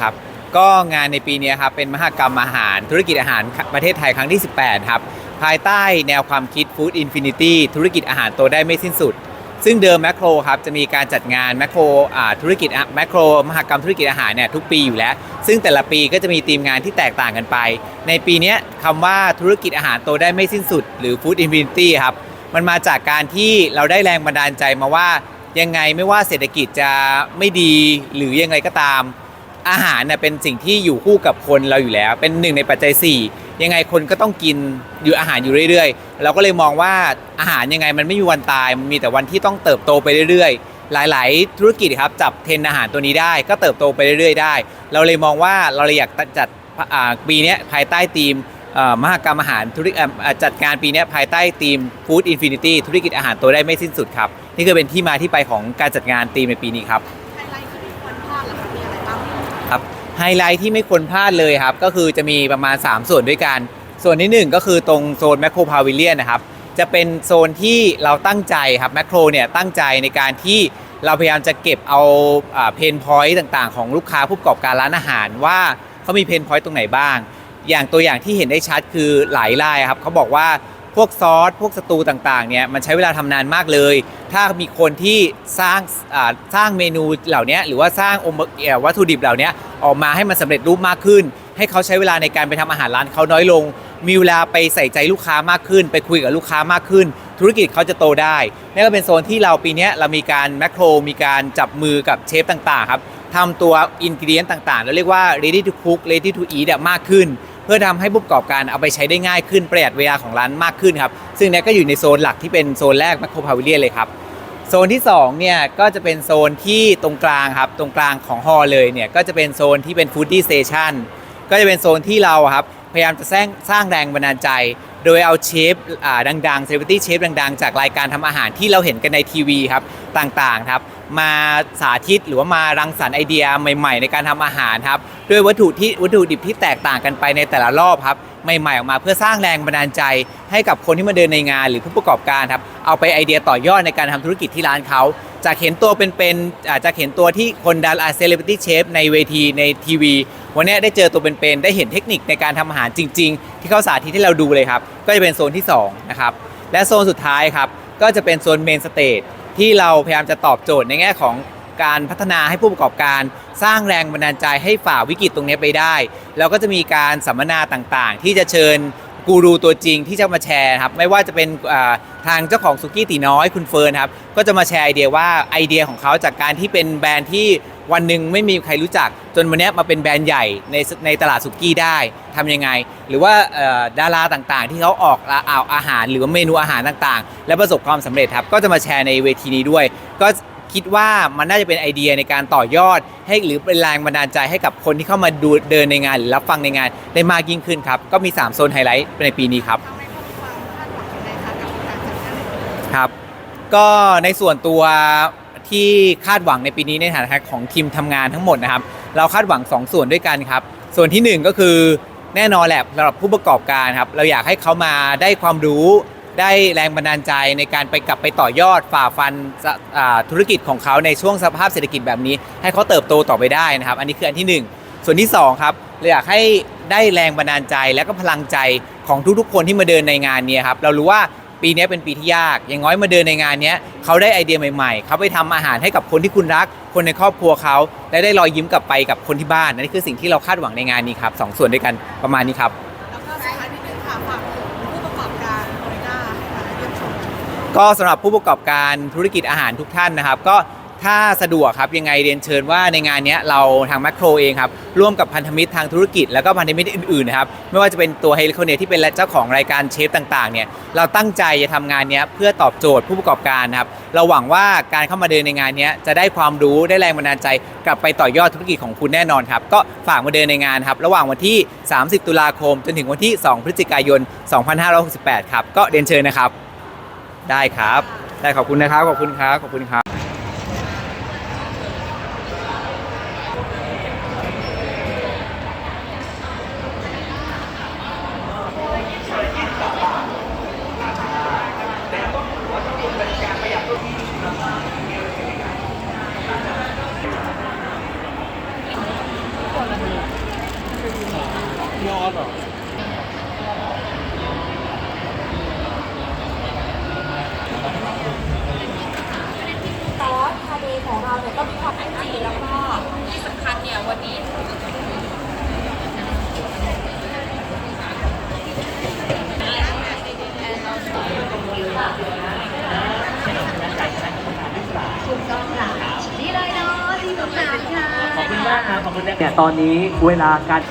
ครับก็งานในปีนี้ครับเป็นมหกรรมอาหารธุรกิจอาหารประเทศไทยครั้งที่ 18 ครับ ภายใต้แนวความคิด Food Infinity ธุรกิจอาหารโตได้ไม่สิ้นสุด ซึ่งเดิมแมคโครครับจะมีการจัดงานแมคโครธุรกิจแมคโครมหกรรมธุรกิจอาหารเนี่ยทุกปีอยู่แล้ว ซึ่งแต่ละปีก็จะมีทีมงานที่แตกต่างกันไป ในปีนี้คำว่าธุรกิจอาหารโตได้ไม่สิ้นสุด หรือ Food Infinity ครับมันมาจากการที่เราได้แรงบันดาลใจมาว่ายังไงไม่ว่าเศรษฐกิจจะไม่ดีหรือยังไงก็ตาม อาหารเน่ยเป็นสิ่งที่อยู่คู่กับคนเราอยู่แล้ว เป็นหนึ่งในปัจจัย 4 ยังไงคนก็ต้องกินอยู่อาหารอยู่เรื่อยๆ เราก็เลยมองว่าอาหารยังไงมันไม่มีวันตายมันมีแต่วันที่ต้องเติบโตไปเรื่อยๆ หลาย ๆ ธุรกิจครับจับเทรนอาหารตัวนี้ได้ ก็เติบโตไปเรื่อยๆ ได้ เราเลยมองว่าเราเลยอยากจัดปีนี้ภายใต้ธีมมหกรรมอาหารธุรกิจจัดงานปีนี้ภายใต้ธีม Food Infinity ธุรกิจอาหารโตได้ไม่สิ้นสุดครับ นี่คือเป็นที่มาที่ไปของการจัดงานธีมในปีนี้ครับ ไฮไลท์ที่ไม่ควรพลาดเลยครับ ก็คือจะมีประมาณ 3 ส่วนด้วยกัน ส่วนที่ 1 ก็คือตรงโซนแมคโครพาวิเลียนนะครับจะเป็นโซนที่เราตั้งใจครับแมคโครเนี่ยตั้งใจในการที่เราพยายามจะเก็บเอาเพนพอยต์ต่างๆ ของลูกค้าผู้ประกอบการร้านอาหารว่าเขามีเพนพอยต์ตรงไหนบ้าง อย่างตัวอย่างที่เห็นได้ชัดคือหลายรายครับเขาบอกว่า พวกซอสพวกสตูต่างๆเนี่ยมันใช้เวลาทำนานมากเลย ถ้ามีคนที่สร้างสร้างเมนูเหล่านี้หรือว่าสร้างองค์ประเอ่อวัตถุดิบเหล่านี้ออกมาให้มันสำเร็จรูปมากขึ้น ให้เขาใช้เวลาในการไปทำอาหารร้านเขาน้อยลง มีเวลาไปใส่ใจลูกค้ามากขึ้น ไปคุยกับลูกค้ามากขึ้น ธุรกิจเขาจะโตได้นี่ก็เป็นโซนที่เราปีนี้เรามีการแมคโครมีการจับมือกับเชฟต่างๆครับทำตัวอินกิเดียนต่างๆ เราเรียกว่า ready to cook ready to eat มากขึ้น พื่อทำให้ผู้ประกอบการเอาไปใช้ได้ง่ายขึ้นประหยัดเวลาของร้านมากขึ้นครับซึ่งเนี้ก็อยู่ในโซนหลักที่เป็นโซนแรกแมคโครพาวิเลียนเลยครับโซนที่2เนี่ยก็จะเป็นโซนที่ตรงกลางครับตรงกลางของฮอลเลยเนี่ยก็จะเป็นโซนที่เป็นฟู้ดดี้สเตชันก็จะเป็นโซนที่เราครับพยายามจะสร้างสร้างแรงบันดาลใจ โดยเอาเชฟอ่าดังๆเซเลบริตี้เชฟดังๆ จากรายการทำอาหารที่เราเห็นกันในทีวีครับต่างๆครับ มาสาธิตหรือว่ามารังสรรค์ไอเดียใหม่ๆ ในการทำอาหารครับด้วยวัตถุที่วัตถุดิบที่แตกต่างกันไปในแต่ละรอบครับใหม่ๆออกมาเพื่อสร้างแรงบันดาลใจ ให้กับคนที่มาเดินในงานหรือผู้ประกอบการครับเอาไปไอเดียต่อยอดในการทำธุรกิจที่ร้านเขาจากเห็นตัวเป็นๆอาจจะเห็นตัวที่คนดาราเซเลบริตี้เชฟในเวทีในทีวี วันนี้ได้เจอตัวเป็นๆได้เห็นเทคนิคในการทำอาหารจริง ๆ ที่เขาสาธิตให้เราดูเลยครับ ก็จะเป็นโซนที่2นะครับและโซนสุดท้ายครับก็จะเป็นโซนเมนสเตจ ที่เราพยายามจะตอบโจทย์ในแง่ของการพัฒนาให้ผู้ประกอบการ สร้างแรงบันดาลใจให้ฝ่าวิกฤตตรงนี้ไปได้ แล้วก็จะมีการสัมมนาต่างๆ ที่จะเชิญ กูรูตัวจริงที่จะมาแชร์ครับไม่ว่าจะเป็นทางเจ้าของสุกี้ตีน้อยคุณเฟิร์นครับก็จะมาแชร์ไอเดียว่าไอเดียของเขาจากการที่เป็นแบรนด์ที่วันหนึ่งไม่มีใครรู้จัก จนวันนี้มาเป็นแบรนด์ใหญ่ในในตลาดสุกี้ได้ทำยังไง หรือว่าดาราต่างๆ ที่เขาออกเอาอาหาร หรือว่าเมนูอาหารต่างๆ และประสบความสำเร็จครับก็จะมาแชร์ในเวทีนี้ด้วย ก็ คิดว่ามันน่าจะเป็นไอเดียในการต่อยอด ให้หรือเป็นแรงบันดาลใจให้กับคนที่เข้ามาดูเดินในงานหรือรับฟังในงานได้มากยิ่งขึ้นครับ ก็มี 3 โซนไฮไลท์ในปีนี้ครับครับ ก็ในส่วนตัวที่คาดหวังในปีนี้ในฐานะของทีมทำงานทั้งหมดนะครับ เราคาดหวัง 2 ส่วนด้วยกันครับ ส่วนทีหนึ่1 ก็คือแน่นอนแหละสำหรับผู้ประกอบการครับเราอยากให้เขามาได้ความรู้ ได้แรงบันดาลใจในการไปกลับไปต่อยอดฝ่าฟันอ่าธุรกิจของเขาในช่วงสภาพเศรษฐกิจแบบนี้ ให้เขาเติบโตต่อไปได้นะครับ อันนี้คืออันที่หนึ่งส่วนที่สองครับเราอยากให้ได้แรงบันดาลใจและก็พลังใจของทุกๆ คนที่มาเดินในงานนี้ครับเรารู้ว่าปีนี้เป็นปีที่ยาก อย่างน้อยมาเดินในงานนี้เขาได้ไอเดียใหม่ๆ เขาไปทำอาหารให้กับคนที่คุณรัก คนในครอบครัวเขาและได้รอยยิ้มกลับไปกับคนที่บ้านนั่นคือสิ่งที่เราคาดหวังในงานนี้ครับสองส่วนด้วยกันประมาณนี้ครับ ก็สำหรับผู้ประกอบการธุรกิจอาหารทุกท่านนะครับ ก็ถ้าสะดวกครับยังไงเรียนเชิญว่าในงานนี้เราทางแมคโครเองครับร่วมกับพันธมิตรทางธุรกิจแล้วก็พันธมิตรอื่นๆนะครับไม่ว่าจะเป็นตัวเฮลิคอนเนียที่เป็นเจ้าของรายการเชฟต่างๆเนี่ยเราตั้งใจจะทำงานนี้เพื่อตอบโจทย์ผู้ประกอบการครับเราหวังว่าการเข้ามาเดินในงานนี้จะได้ความรู้ได้แรงบันดาลใจ กลับไปต่อยอดธุรกิจของคุณแน่นอนครับก็ฝากมาเดินในงานครับระหว่างวันที่ 30 ตุลาคม จนถึงวันที่ 2 พฤศจิกายน 2568 ครับก็เรียนเชิญนะครับ ได้ครับ ได้ขอบคุณนะครับ ขอบคุณครับ ขอบคุณครับ ผล มากครับขอบคุณเนี่ยตอนนี้เวลาการ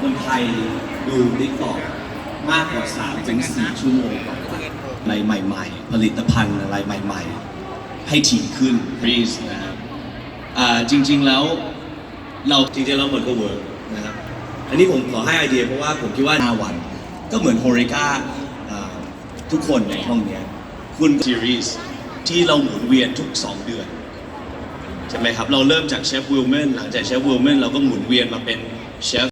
คนไทยดูดิกตอกมากกว่า3ถึง4ชั่วโมงต่อวันอะไรใหม่ ๆ ผลิตภัณฑ์อะไรใหม่ ๆ ให้ถี่ขึ้น please นะครับอ่าจริง ๆ แล้ว เราจริงๆแล้วมันก็เวิร์กนะครับอันนี้ผมขอให้ไอเดียเพราะว่าผมคิดว่า5วัน ก็เหมือนโฮริก้าทุกคนในห้องเนี้ยคุณซีรีส์ที่เราหมุนเวียนทุก 2 เดือนใช่ไหมครับ เราเริ่มจากเชฟวิลเมนหลังจากเชฟวิลเมนเราก็หมุนเวียนมาเป็นเชฟ